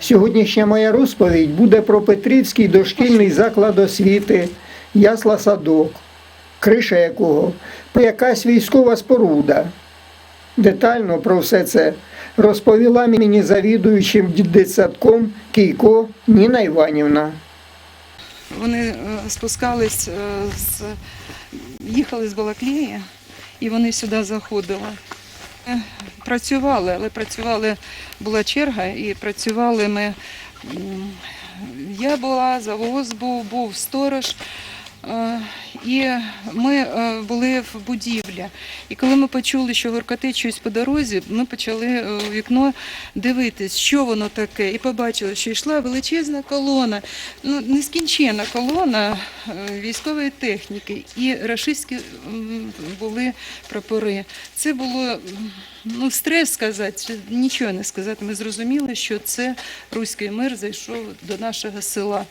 Сьогоднішня моя розповідь буде про Петрівський дошкільний заклад освіти Ясла Садок, криша якого якась військова споруда. Детально про все це розповіла мені завідуючим дитсадком Кійко Ніна Іванівна. Вони е, спускались е, їхали з Балаклії, і вони сюди заходили. Працювали, але працювали, була черга, і працювали ми. Я була, завоз був, був сторож. Е, І ми е, були в будівлі. І коли ми почули, що гуркотить щось по дорозі, ми почали е, у вікно дивитись, що воно таке, і побачили, що йшла величезна колона, ну нескінченна колона військової техніки, і рашистські були прапори. Це було ну, стрес сказати, нічого не сказати. Ми зрозуміли, що це руський мир зайшов до нашого села.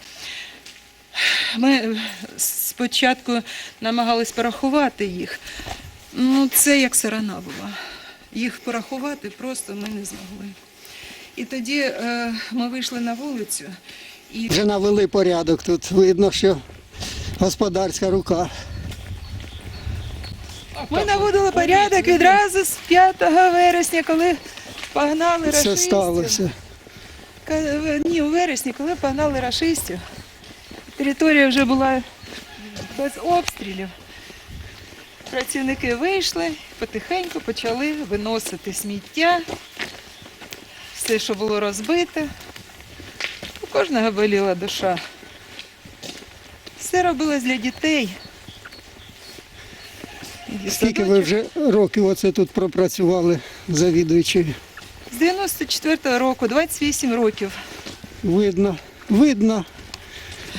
Ми спочатку намагались порахувати їх. Ну, це як сарана була. Їх порахувати просто ми не змогли. І тоді е, ми вийшли на вулицю і Вже навели порядок тут. Видно, що господарська рука. ми наводили порядок відразу з 5 вересня, коли погнали Все рашистів. сталося. Ні, у вересні, коли погнали рашистів, територія вже була без обстрілів. Працівники вийшли, потихеньку почали виносити сміття, все, що було розбите. У кожного боліла душа. Все робилось для дітей. І Скільки ви вже років оце тут пропрацювали завідуючи? З 94-го року, 28 років. Видно, видно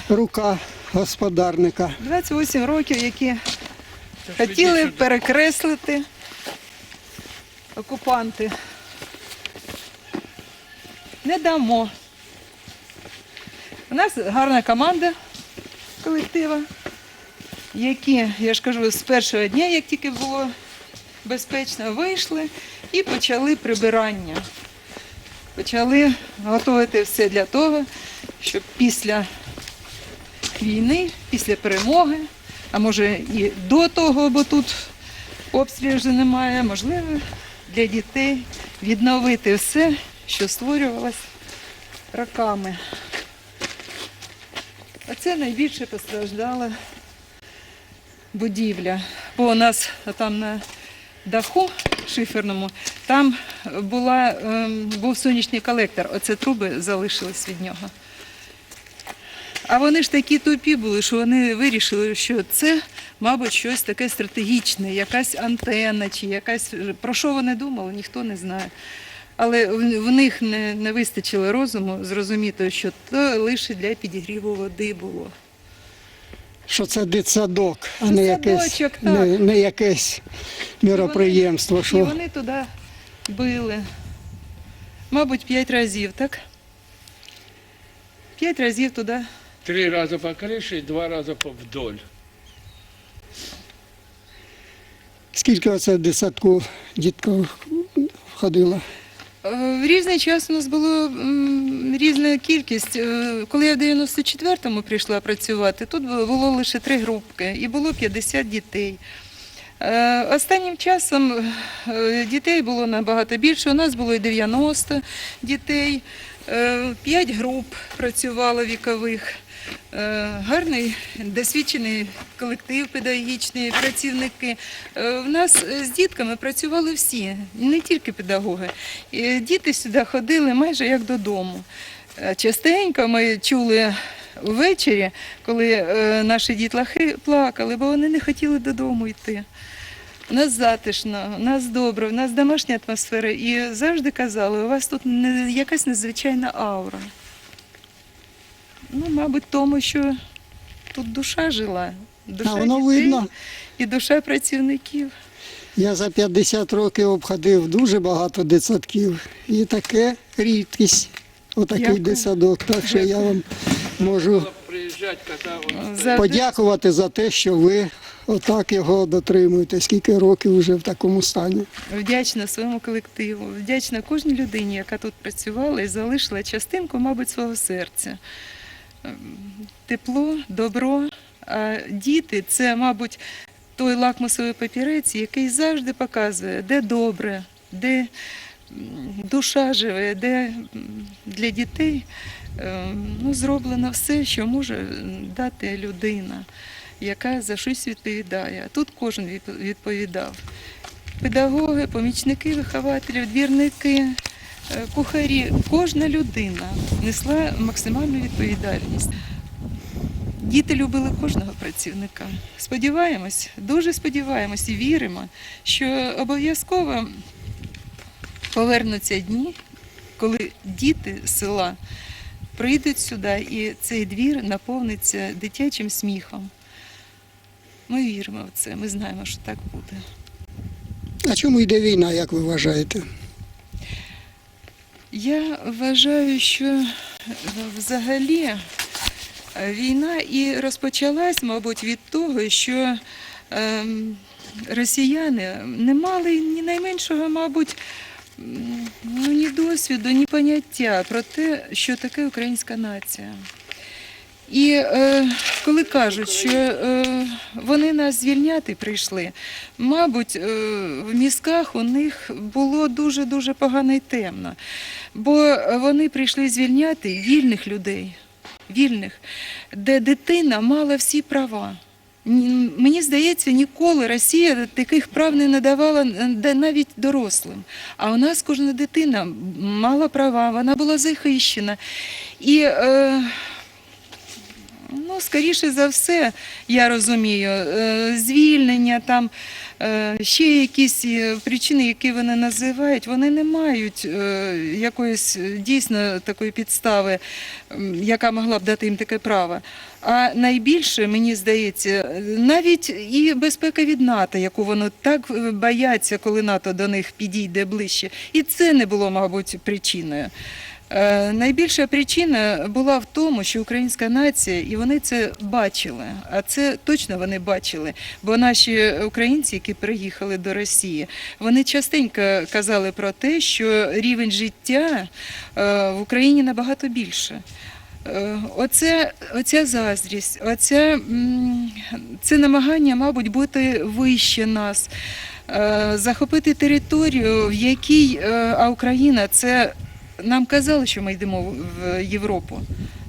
рука господарника. 28 років, які хотіли перекреслити окупанти. Не дамо. У нас гарна команда колектива, які, я ж кажу, з першого дня, як тільки було безпечно, вийшли і почали прибирання. Почали готувати все для того, щоб після війни, після перемоги, а може і до того, бо тут обстрілів вже немає, можливо, для дітей відновити все, що створювалось роками. А це найбільше постраждала будівля. Бо у нас там на даху шиферному, там була, ем, був сонячний колектор. Оце труби залишились від нього. А вони ж такі тупі були, що вони вирішили, що це, мабуть, щось таке стратегічне, якась антенна чи якась. Про що вони думали, ніхто не знає. Але в них не, не вистачило розуму зрозуміти, що це лише для підігріву води було. Що це дитсадок, а не якесь, не, не якесь міроприємство. І Що вони туди били. Мабуть, п'ять разів, так? П'ять разів туди. Три рази по криші, два рази по вдоль. скільки оце в дитсадку дітків ходило? Е, В різний час у нас було різна кількість. Е, Коли я в 94-му прийшла працювати, тут було лише три групки і було 50 дітей. Е, Останнім часом дітей було набагато більше. У нас було і 90 дітей, 5 груп працювало вікових. Е, Гарний досвідчений колектив педагогічний, працівники. Е, В нас е, з дітками працювали всі, не тільки педагоги. Діти сюди ходили майже як додому. Е, Частенько ми чули ввечері, коли е, наші дітлахи плакали, бо вони не хотіли додому йти. У нас затишно, у нас добре, у нас домашня атмосфера. І завжди казали, у вас тут якась незвичайна аура. Ну, мабуть, тому що тут душа жила. Душа А воно дітей видно. І душа працівників. Я за 50 років обходив дуже багато дитсадків. І таке рідкість, отакий Дякую. дитсадок. Так що я вам можу Подякувати за те, що ви отак його дотримуєте. Скільки років вже в такому стані. Вдячна своєму колективу, вдячна кожній людині, яка тут працювала і залишила частинку, мабуть, свого серця. Тепло, добро. А діти це, мабуть, той лакмусовий папірець, який завжди показує, де добре, де душа живе, де для дітей ем, ну, зроблено все, що може дати людина, яка за щось відповідає. А тут кожен відп- відповідав педагоги, помічники вихователів, двірники, е, кухарі. Кожна людина несла максимальну відповідальність. Діти любили кожного працівника. Сподіваємось, дуже сподіваємось і віримо, що обов'язково повернуться дні, коли діти з села прийдуть сюди і цей двір наповниться дитячим сміхом. Ми віримо в це, ми знаємо, що так буде. А чому йде війна, як ви вважаєте? Я вважаю, що взагалі е, війна і розпочалась, мабуть, від того, що ем, росіяни не мали ні найменшого, мабуть, ну, ні досвіду, ні поняття про те, що таке українська нація. І е, коли кажуть, що е, вони нас звільняти прийшли, мабуть, е, в мізках у них було дуже-дуже погано і темно. Бо вони прийшли звільняти вільних людей, вільних, де дитина мала всі права. Мені здається, ніколи Росія таких прав не надавала навіть дорослим. А у нас кожна дитина мала права, вона була захищена. І е, Ну, скоріше за все, я розумію, е, звільнення, там е, ще якісь е, причини, які вони називають, вони не мають якоїсь дійсно такої підстави, яка могла б дати їм таке право. А найбільше, мені здається, навіть і безпека від НАТО, яку вони так бояться, коли НАТО до них підійде ближче, і це не було, мабуть, причиною. Е, Найбільша причина була в тому, що українська нація, і вони це бачили, а це точно вони бачили. Бо наші українці, які приїхали до Росії, вони частенько казали про те, що рівень життя е, в Україні набагато більше. Е, Оце, оця заздрість, оця, це намагання, мабуть, бути вище нас, захопити територію, в якій а Україна це нам казали, що ми йдемо в- Європу.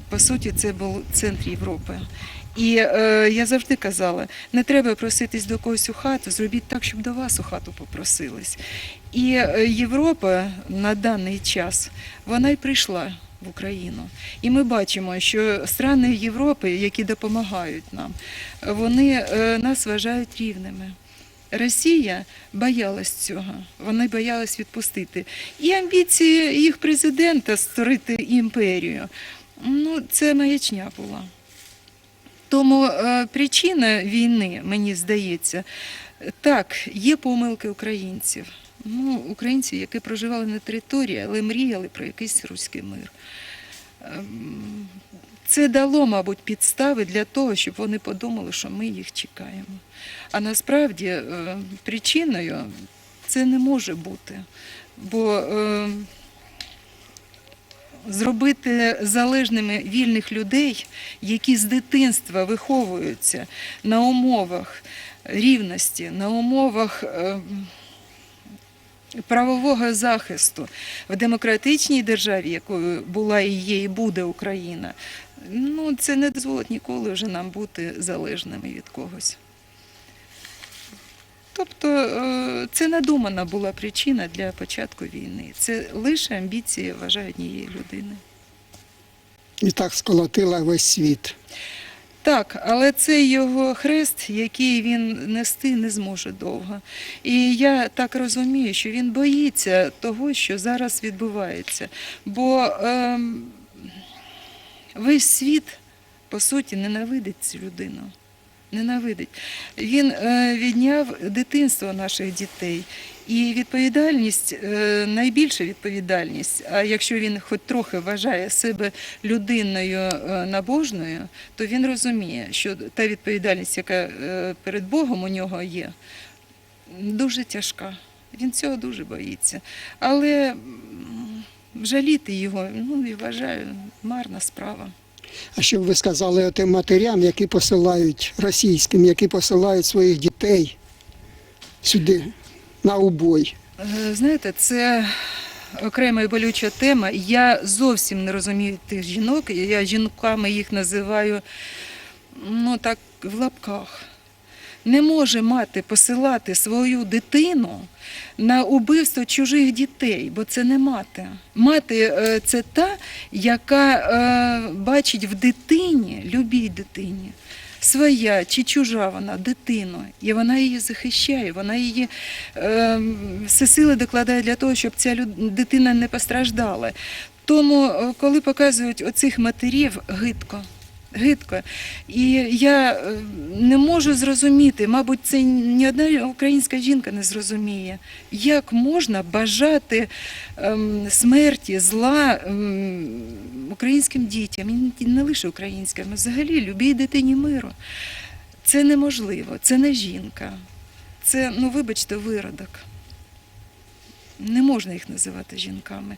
По суті, це був центр Європи. І е, я завжди казала, не треба проситись до когось у хату, зробіть так, щоб до вас у хату попросились. І е, Європа на даний час вона й прийшла в Україну. І ми бачимо, що страни Європи, які допомагають нам, вони е, нас вважають рівними. Росія боялась цього, вони боялись відпустити. І амбіції їх президента створити імперію, ну це маячня була. Тому е, причина війни, мені здається, так, є помилки українців. Ну, українців, які проживали на території, але мріяли про якийсь руський мир. Це дало, мабуть, підстави для того, щоб вони подумали, що ми їх чекаємо. А насправді е, причиною це не може бути. Бо е, зробити залежними вільних людей, які з дитинства виховуються на умовах рівності, на умовах. е, Правового захисту в демократичній державі, якою була і є, і буде Україна, ну це не дозволить ніколи вже нам бути залежними від когось. Тобто е, це надумана була причина для початку війни. Це лише амбіції, вважаю, однієї людини. І так сколотила весь світ. Так, але це його хрест, який він нести не зможе довго. І я так розумію, що він боїться того, що зараз відбувається. Бо ем, весь світ, по суті, ненавидить цю людину. Ненавидить. Він е, відняв дитинство наших дітей. І відповідальність, е, найбільша відповідальність, а якщо він хоч трохи вважає себе людиною е, набожною, то він розуміє, що та відповідальність, яка перед Богом у нього є, дуже тяжка. Він цього дуже боїться. Але жаліти його, ну, я вважаю, марна справа. А що б ви сказали тим матерям, які посилають російським, які посилають своїх дітей сюди на убой? Е, Знаєте, це окрема і болюча тема. Я зовсім не розумію тих жінок. Я жінками їх називаю ну так в лапках. Не може мати посилати свою дитину на убивство чужих дітей, бо це не мати. Мати е, це та, яка е, бачить в дитині, любій дитині, своя чи чужа вона дитину, і вона її захищає, вона її е, все сили докладає для того, щоб ця дитина не постраждала. Тому, е, коли показують оцих матерів, гидко. Гидко. І я е, не можу зрозуміти, мабуть, це ні одна українська жінка не зрозуміє, як можна бажати ем, смерті, зла ем, українським дітям, і не лише українським, а взагалі любій дитині миру. Це неможливо, це не жінка. Це, ну вибачте, виродок. Не можна їх називати жінками.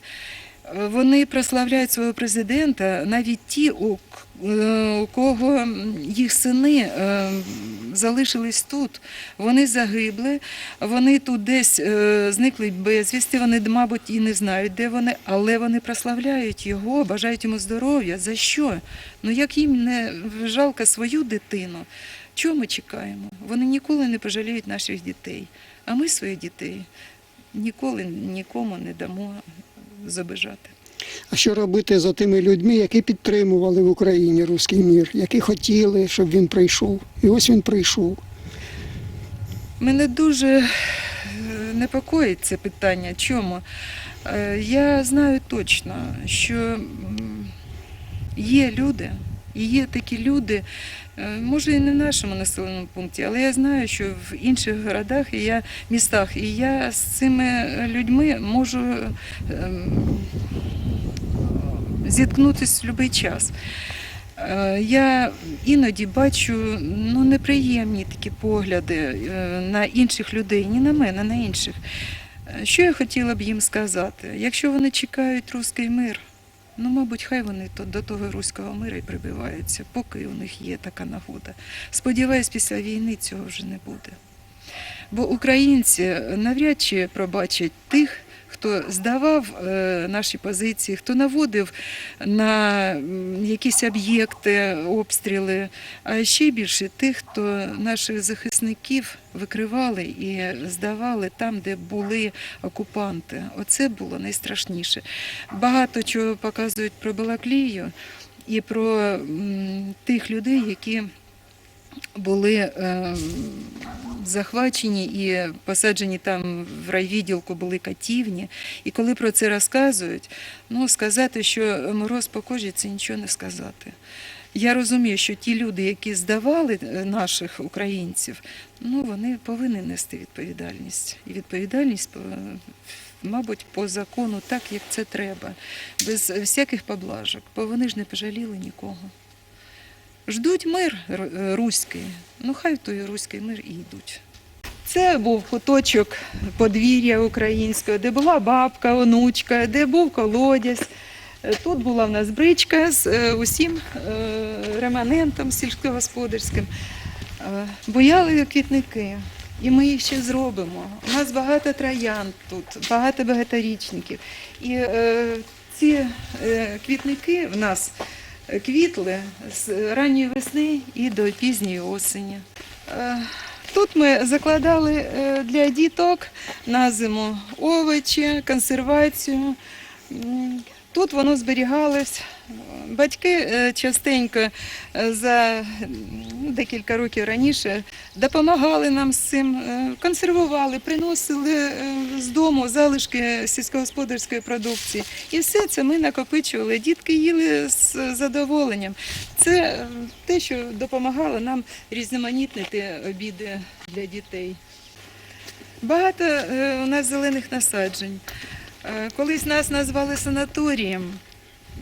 Вони прославляють свого президента, навіть ті, у, е, кого їх сини е, залишились тут. Вони загибли, вони тут десь е, зникли безвісти, вони, мабуть, і не знають, де вони, але вони прославляють його, бажають йому здоров'я. За що? Ну як їм не жалко свою дитину? Чого ми чекаємо? Вони ніколи не пожаліють наших дітей, а ми своїх дітей ніколи нікому не дамо забижати. А що робити за тими людьми, які підтримували в Україні руський мір, які хотіли, щоб він прийшов? І ось він прийшов. Мене дуже е, непокоїть це питання. Чому? Е, Я знаю точно, що є люди, і є такі люди, е, може і не в нашому населеному пункті, але я знаю, що в інших городах і я містах, і я з цими людьми можу ем, зіткнутися в будь-який час. Е, Я іноді бачу ну, неприємні такі погляди е, на інших людей, не на мене, на інших. Що я хотіла б їм сказати? Якщо вони чекають руський мир, ну, мабуть, хай вони то, до того руського мира і прибиваються, поки у них є така нагода. Сподіваюсь, після війни цього вже не буде. Бо українці навряд чи пробачать тих, хто здавав е, наші позиції, хто наводив на якісь об'єкти, обстріли, а ще більше тих, хто наших захисників викривали і здавали там, де були окупанти. Оце було найстрашніше. Багато чого показують про Балаклію і про тих людей, які були е, захвачені і посаджені там в райвідділку, були катівні. І коли про це розказують, ну сказати, що мороз по кожі, це нічого не сказати. Я розумію, що ті люди, які здавали е, наших українців, ну вони повинні нести відповідальність. І відповідальність, мабуть, по закону так, як це треба, без всяких поблажок, бо вони ж не пожаліли нікого. Ждуть мир е, руський. Ну хай той руський мир і йдуть. Це був куточок подвір'я українського, де була бабка, онучка, де був колодязь. Е, Тут була в нас бричка з е, усім реманентом сільськогосподарським. Бояли квітники, і ми їх ще зробимо. У нас багато троянд тут, багато багаторічників. І ці квітники в нас квітли з ранньої весни і до пізньої осені. Е, Тут ми закладали е, для діток на зиму овочі, консервацію. Тут воно зберігалось. Батьки е, частенько е, за декілька років раніше допомагали нам з цим, е, консервували, приносили з дому залишки сільськогосподарської продукції. І все це ми накопичували. Дітки їли з задоволенням. Це те, що допомагало нам різноманітнити обіди для дітей. Багато у нас зелених насаджень. Колись нас назвали санаторієм.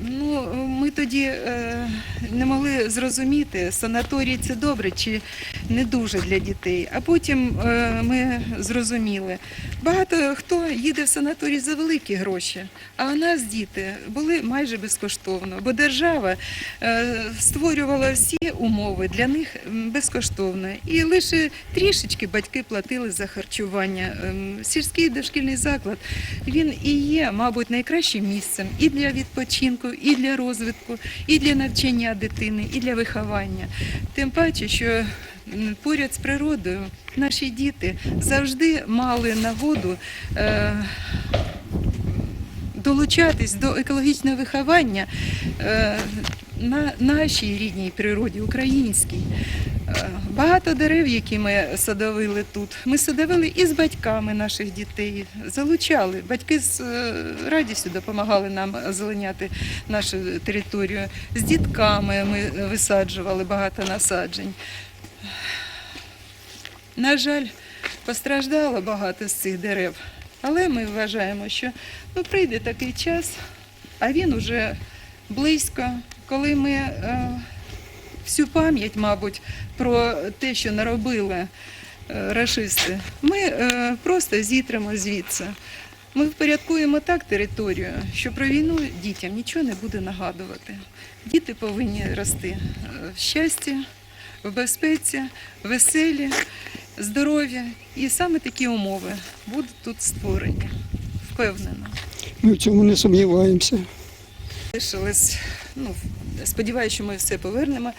Ну, ми тоді е, не могли зрозуміти, санаторій це добре чи не дуже для дітей. А потім е, ми зрозуміли, багато хто їде в санаторій за великі гроші, а у нас діти були майже безкоштовно, бо держава е, створювала всі умови для них безкоштовно. І лише трішечки батьки платили за харчування. Ем, Сільський дошкільний заклад він і є, мабуть, найкращим місцем і для відпочинку, і для розвитку, і для навчання дитини, і для виховання. Тим паче, що поряд з природою наші діти завжди мали нагоду. Е, Долучатись до екологічного виховання е, на нашій рідній природі, українській. Е, Багато дерев, які ми садовили тут, ми садовили і з батьками наших дітей, залучали. Батьки з радістю допомагали нам озеленяти нашу територію. З дітками ми висаджували багато насаджень. На жаль, постраждало багато з цих дерев, але ми вважаємо, що ну, прийде такий час, а він уже близько, коли ми е, всю пам'ять, мабуть, про те, що наробили е, рашисти, ми е, просто зітримо звідси. Ми впорядкуємо так територію, що про війну дітям нічого не буде нагадувати. Діти повинні рости е, в щасті, в безпеці, веселі, здорові. І саме такі умови будуть тут створені. Впевнена. Ми в цьому не сумніваємося. Лишилось, ну, сподіваюся, що ми все повернемо.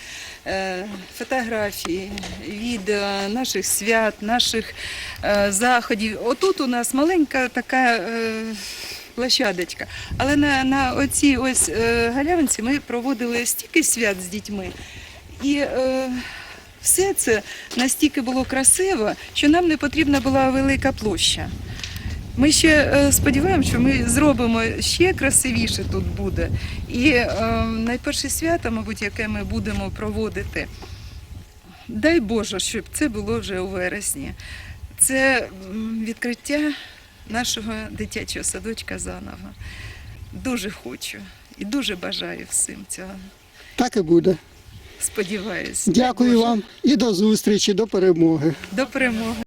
Е, Фотографії, відео наших свят, наших е, заходів. Отут у нас маленька така е, площадочка. Але на, на оцій ось галявинці ми проводили стільки свят з дітьми. І е, все це настільки було красиво, що нам не потрібна була велика площа. Ми ще е, сподіваємося, що ми зробимо ще красивіше тут буде. І е, найперше свято, мабуть, яке ми будемо проводити, дай Боже, щоб це було вже у вересні. Це відкриття нашого дитячого садочка заново. Дуже хочу і дуже бажаю всім цього. Так і буде. Сподіваюся. Дякую вам і до зустрічі, до перемоги. До перемоги.